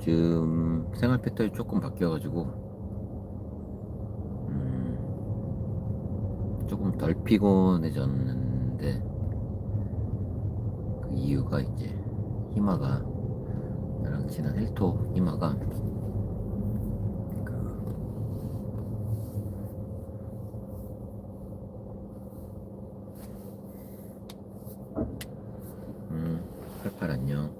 요즘 생활 패턴이 조금 바뀌어가지고 음, 조금 덜 피곤해졌는데 그 이유가 이제 희마가 나랑 친한 헬토 희마가 그 음, 팔팔 안녕.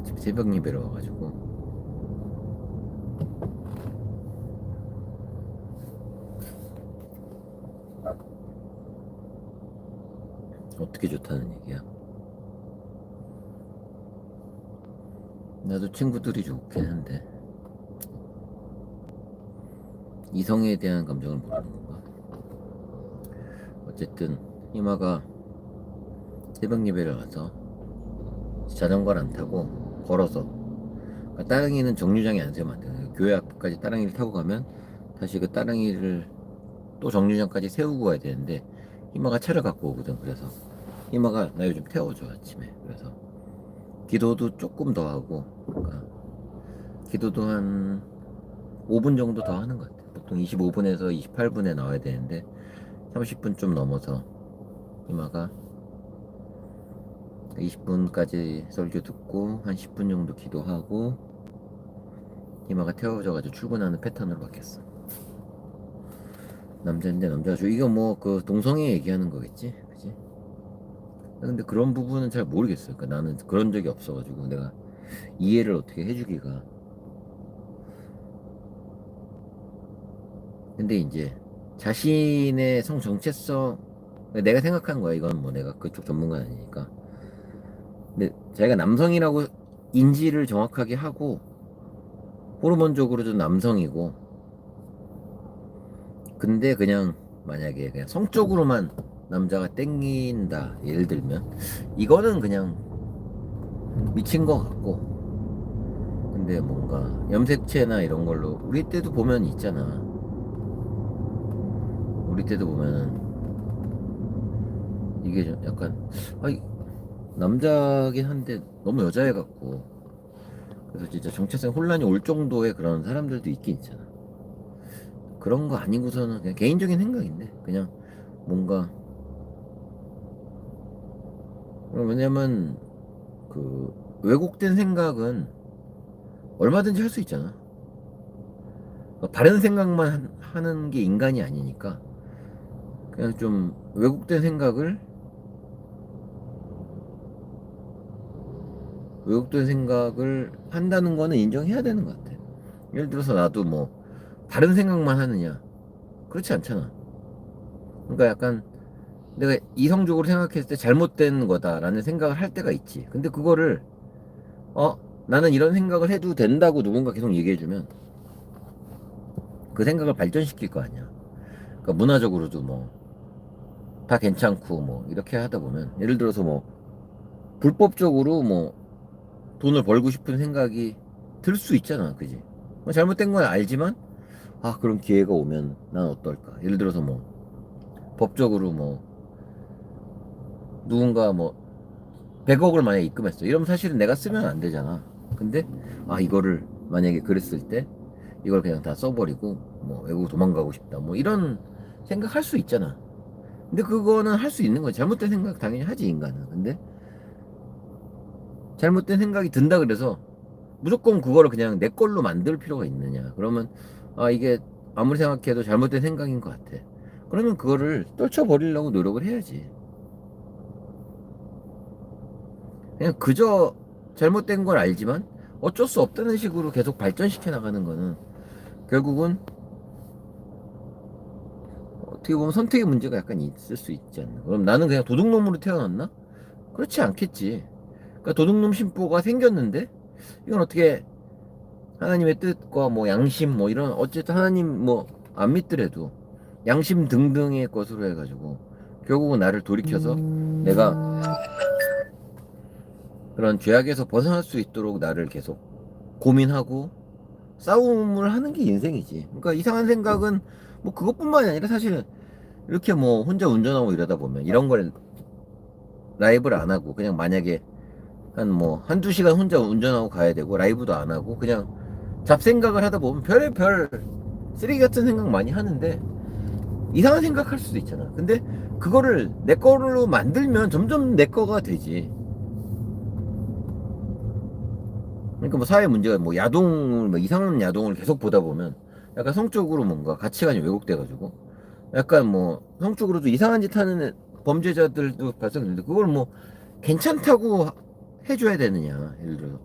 지금 새벽 예배로 와가지고 어떻게 좋다는 얘기야? 나도 친구들이 좋긴 한데 이성에 대한 감정을 모르는 건가? 어쨌든 희마가 새벽 예배를 와서 자전거를 안 타고 걸어서 그러니까 따릉이는 정류장에 안 세우면 안 돼요. 교회 앞까지 따릉이를 타고 가면 다시 그 따릉이를 또 정류장까지 세우고 가야 되는데 희마가 차를 갖고 오거든. 그래서 희마가 나 요즘 태워줘 아침에. 그래서 기도도 조금 더 하고 그러니까 기도도 한 5분 정도 더 하는 것 같아. 보통 25분에서 28분에 나와야 되는데 30분 좀 넘어서 희마가 20분까지 설교 듣고 한 10분 정도 기도하고 희마가 태워져가지고 출근하는 패턴으로 바뀌었어. 남자인데 남자가 좋 이거 뭐 그 동성애 얘기하는 거겠지, 그지? 근데 그런 부분은 잘 모르겠어요. 그러니까 나는 그런 적이 없어가지고 내가 이해를 어떻게 해주기가. 근데 이제 자신의 성 정체성 내가 생각하는 거야. 이건 뭐 내가 그쪽 전문가는 아니니까. 자기가 남성이라고 인지를 정확하게 하고 호르몬적으로도 남성이고. 근데 그냥 만약에 그냥 성적으로만 남자가 땡긴다 예를 들면. 이거는 그냥 미친 것 같고. 근데 뭔가 염색체나 이런 걸로 우리 때도 보면 있잖아. 우리 때도 보면은 이게 좀 약간 아이 남자긴 한데 너무 여자애 같고. 그래서 진짜 정체성 혼란이 올 정도의 그런 사람들도 있긴 있잖아. 그런 거 아니고서는 그냥 개인적인 생각인데 그냥 뭔가 왜냐면 그 왜곡된 생각은 얼마든지 할 수 있잖아. 바른 생각만 한- 하는 게 인간이 아니니까 그냥 좀 왜곡된 생각을 왜곡된 생각을 한다는 거는 인정해야 되는 것 같아. 예를 들어서 나도 뭐 다른 생각만 하느냐 그렇지 않잖아. 그러니까 약간 내가 이성적으로 생각했을 때 잘못된 거다라는 생각을 할 때가 있지. 근데 그거를 어 나는 이런 생각을 해도 된다고 누군가 계속 얘기해주면 그 생각을 발전시킬 거 아니야. 그러니까 문화적으로도 뭐 다 괜찮고 뭐 이렇게 하다 보면 예를 들어서 뭐 불법적으로 뭐 돈을 벌고 싶은 생각이 들 수 있잖아, 그지? 뭐 잘못된 건 알지만 아 그런 기회가 오면 난 어떨까? 예를 들어서 뭐 법적으로 뭐 누군가 뭐 100억을 만약에 입금했어. 이러면 사실은 내가 쓰면 안 되잖아. 근데 아 이거를 만약에 그랬을 때 이걸 그냥 다 써버리고 뭐 외국 도망가고 싶다. 뭐 이런 생각할 수 있잖아. 근데 그거는 할 수 있는 거지. 잘못된 생각 당연히 하지 인간은. 근데 잘못된 생각이 든다 그래서 무조건 그거를 그냥 내 걸로 만들 필요가 있느냐. 그러면 아 이게 아무리 생각해도 잘못된 생각인 것 같아. 그러면 그거를 떨쳐버리려고 노력을 해야지. 그냥 그저 잘못된 걸 알지만 어쩔 수 없다는 식으로 계속 발전시켜 나가는 거는 결국은 어떻게 보면 선택의 문제가 약간 있을 수 있지 않나. 그럼 나는 그냥 도둑놈으로 태어났나? 그렇지 않겠지. 그러니까 도둑놈 심보가 생겼는데 이건 어떻게 하나님의 뜻과 뭐 양심 뭐 이런 어쨌든 하나님 뭐 안 믿더라도 양심 등등의 것으로 해가지고 결국은 나를 돌이켜서 내가 그런 죄악에서 벗어날 수 있도록 나를 계속 고민하고 싸움을 하는 게 인생이지. 그러니까 이상한 생각은 뭐 그것뿐만이 아니라 사실은 이렇게 뭐 혼자 운전하고 이러다 보면 이런 걸 라이브를 안 하고 그냥 만약에 한 뭐 한두 시간 혼자 운전하고 가야 되고 라이브도 안 하고 그냥 잡생각을 하다 보면 별의별 쓰레기 같은 생각 많이 하는데 이상한 생각할 수도 있잖아. 근데 그거를 내 거로 만들면 점점 내 거가 되지. 그러니까 뭐 사회 문제가 뭐 야동을 뭐 이상한 야동을 계속 보다 보면 약간 성적으로 뭔가 가치관이 왜곡돼 가지고 약간 뭐 성적으로도 이상한 짓 하는 범죄자들도 발생되는데 그걸 뭐 괜찮다고 해줘야 되느냐 예를 들어서.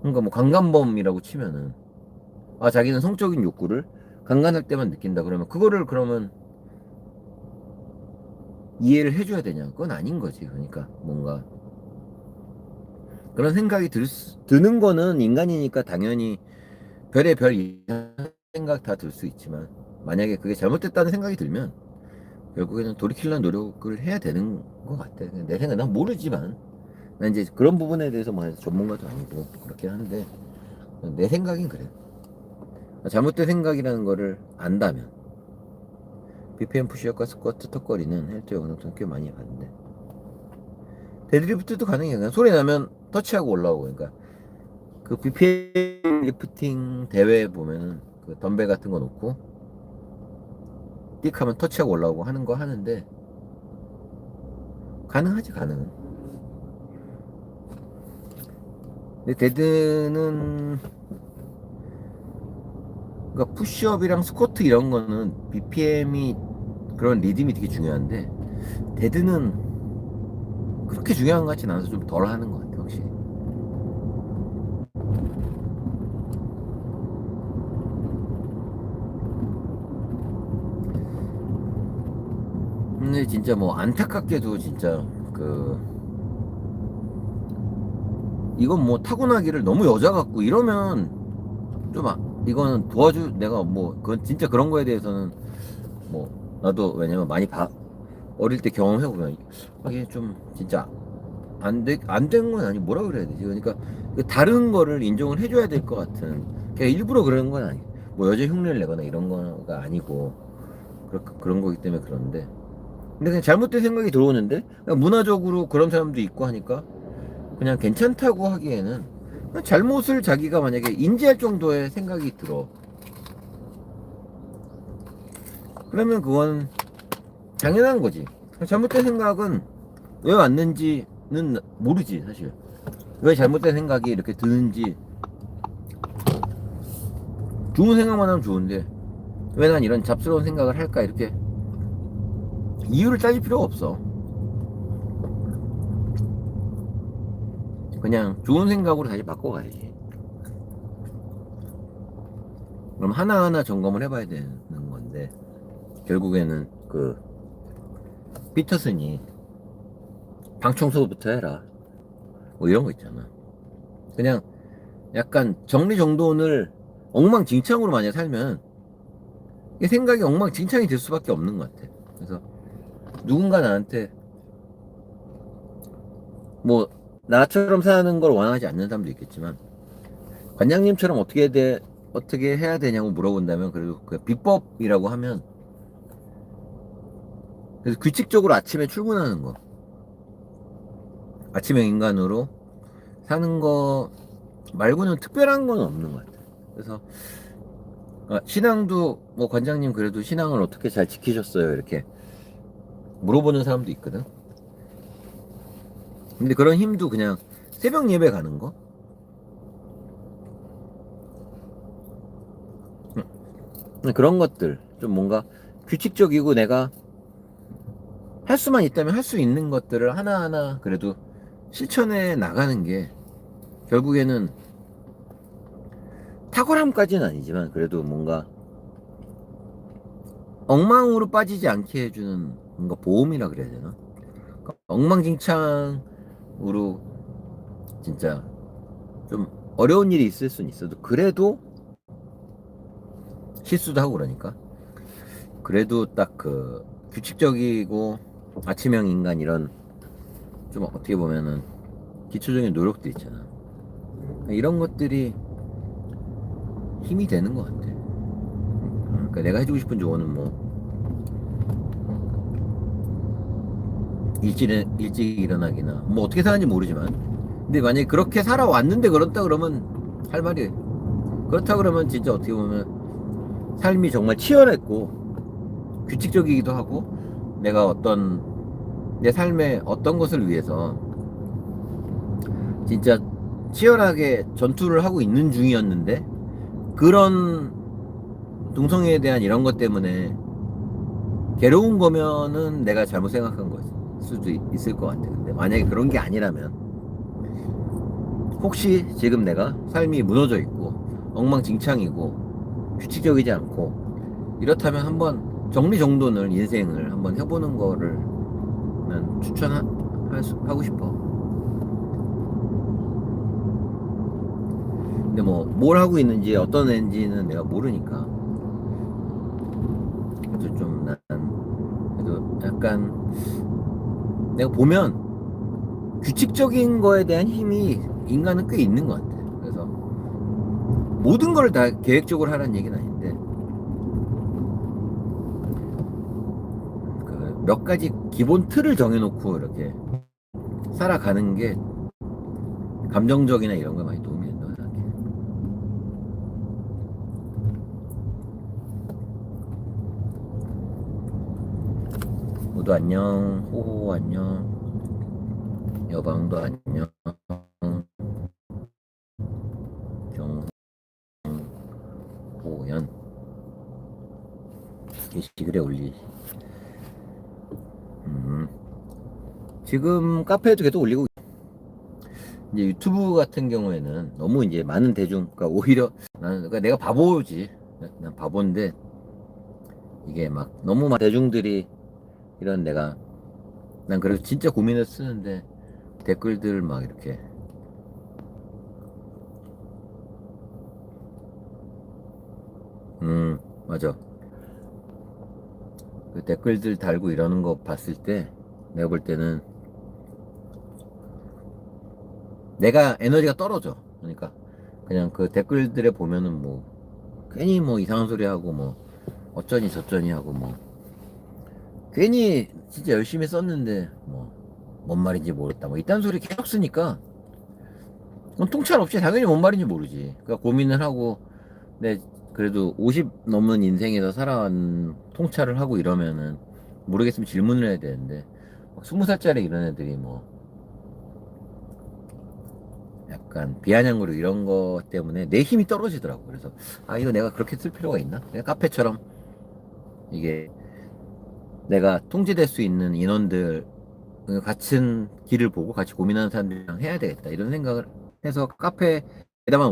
그러니까 뭐 강간범이라고 치면은 아 자기는 성적인 욕구를 강간할 때만 느낀다 그러면 그거를 그러면 이해를 해줘야 되냐? 그건 아닌 거지. 그러니까 뭔가 그런 생각이 들 수, 드는 거는 인간이니까 당연히 별의 별 생각 다 들 수 있지만 만약에 그게 잘못됐다는 생각이 들면 결국에는 돌이키려는 노력을 해야 되는 것 같아. 내 생각, 난 모르지만 난 이제 그런 부분에 대해서 뭐 전문가도 아니고 그렇긴 한데 내 생각인 그래. 잘못된 생각이라는 거를 안다면 BPM 푸시업과 스쿼트 턱걸이는 헬트 영상통 꽤 많이 봤는데 데드리프트도 가능해. 그냥 소리 나면 터치하고 올라오고 그러니까 그 BPM 리프팅 대회 보면은 그 덤벨 같은 거 놓고 띡 하면 터치하고 올라오고 하는 거 하는데 가능하지 가능은. 근데 데드는 그러니까 푸시업이랑 스쿼트 이런 거는 BPM이 그런 리듬이 되게 중요한데 데드는 그렇게 중요한 것 같진 않아서 좀 덜 하는 것 같아 확실히 근데 진짜 뭐 안타깝게도 진짜 그 이건 뭐 타고나기를 너무 여자 같고 이러면 좀 아, 이거는 도와주 내가 뭐 그건 진짜 그런 거에 대해서는 뭐 나도 왜냐면 많이 봐 어릴 때 경험해 보면 이게 좀 진짜 안돼안 된건 아니 뭐라 그래야 되지? 그러니까 그 다른 거를 인정을 해줘야 될 것 같은 그냥 일부러 그러는 건 아니 뭐 여자 흉내를 내거나 이런 거가 아니고 그런 거기 때문에 그런데 근데 그냥 잘못된 생각이 들어오는데? 문화적으로 그런 사람도 있고 하니까 그냥 괜찮다고 하기에는 잘못을 자기가 만약에 인지할 정도의 생각이 들어. 그러면 그건 당연한 거지. 잘못된 생각은 왜 왔는지는 모르지 사실. 왜 잘못된 생각이 이렇게 드는지. 좋은 생각만 하면 좋은데 왜 난 이런 잡스러운 생각을 할까 이렇게 이유를 따질 필요가 없어. 그냥 좋은 생각으로 다시 바꿔가야지. 그럼 하나하나 점검을 해봐야 되는 건데, 결국에는 그, 피터슨이 방 청소부터 해라. 뭐 이런 거 있잖아. 그냥 약간 정리정돈을 엉망진창으로 만약 살면, 생각이 엉망진창이 될 수밖에 없는 것 같아. 그래서 누군가 나한테 뭐 나처럼 사는 걸 원하지 않는 사람도 있겠지만 관장님처럼 어떻게 돼 어떻게 해야 되냐고 물어본다면 그래도 그 비법이라고 하면 그래서 규칙적으로 아침에 출근하는 거 아침형 인간으로 사는 거 말고는 특별한 건 없는 것 같아요. 그래서 아, 신앙도 뭐 관장님 그래도 신앙을 어떻게 잘 지키셨어요 이렇게 물어보는 사람도 있거든. 근데 그런 힘도 그냥 새벽 예배 가는 거? 음, 그런 것들 좀 뭔가 규칙적이고 내가 할 수만 있다면 할 수 있는 것들을 하나하나 그래도 실천해 나가는 게 결국에는 탁월함까지는 아니지만 그래도 뭔가 엉망으로 빠지지 않게 해주는 뭔가 보험이라 그래야 되나? 그러니까 엉망진창으로 진짜 좀 어려운 일이 있을 수는 있어도 그래도 실수도 하고 그러니까. 그래도 딱 그 규칙적이고 아침형 인간 이런 좀 어떻게 보면은 기초적인 노력도 있잖아. 이런 것들이 힘이 되는 것 같아. 그러니까 내가 해주고 싶은 조언은 뭐 일찍 일찍 일어나기나. 뭐 어떻게 사는지 모르지만. 근데 만약에 그렇게 살아왔는데 그렇다 그러면 할 말이 그렇다 그러면 진짜 어떻게 보면 삶이 정말 치열했고 규칙적이기도 하고 내가 어떤 내 삶의 어떤 것을 위해서 진짜 치열하게 전투를 하고 있는 중이었는데 그런 동성애에 대한 이런 것 때문에 괴로운 거면은 내가 잘못 생각한 걸 수도 있- 있을 것 같아. 근데 만약에 그런 게 아니라면 혹시 지금 내가 삶이 무너져 있고 엉망진창이고 규칙적이지 않고 이렇다면 한번 정리정돈을 인생을 한번 해보는 거를 난 추천하고 싶어. 근데 뭐 뭘 하고 있는지 어떤 애인지는 내가 모르니까 그래서 좀난 그래도 약간 내가 보면 규칙적인 거에 대한 힘이 인간은 꽤 있는 것 같아. 그래서 모든 걸 다 계획적으로 하라는 얘기는 아닌데 그 몇 가지 기본 틀을 정해놓고 이렇게 살아가는 게 감정적이나 이런 거에 많이 도움이 된다고 생각해. 모두 안녕, 호호 안녕, 여방도 안녕, 경호연. 게시글에 올리지. 음. 지금 카페에도 계속 올리고 이제 유튜브 같은 경우에는 너무 이제 많은 대중, 그러니까 오히려 나는 그러니까 내가 바보지, 난 바보인데 이게 막 너무 많은 대중들이 이런 내가 난 그래서 진짜 고민을 쓰는데 댓글들 막 이렇게. 음 맞아. 그 댓글들 달고 이러는 거 봤을 때 내가 볼 때는 내가 에너지가 떨어져. 그러니까 그냥 그 댓글들에 보면은 뭐 괜히 뭐 이상한 소리 하고 뭐 어쩌니 저쩌니 하고 뭐 괜히 진짜 열심히 썼는데 뭐 뭔 말인지 모르겠다. 뭐 이딴 소리 계속 쓰니까 그건 통찰 없이 당연히 뭔 말인지 모르지. 그러니까 고민을 하고 내 그래도 50 넘는 인생에서 살아온 통찰을 하고 이러면은 모르겠으면 질문을 해야 되는데 막 20살짜리 이런 애들이 뭐 약간 비아냥거리고 이런 거 때문에 내 힘이 떨어지더라고. 그래서 아 이거 내가 그렇게 쓸 필요가 있나? 내가 카페처럼 이게 내가 통제될 수 있는 인원들 같은 길을 보고 같이 고민하는 사람들이랑 해야 되겠다. 이런 생각을 해서 카페에다만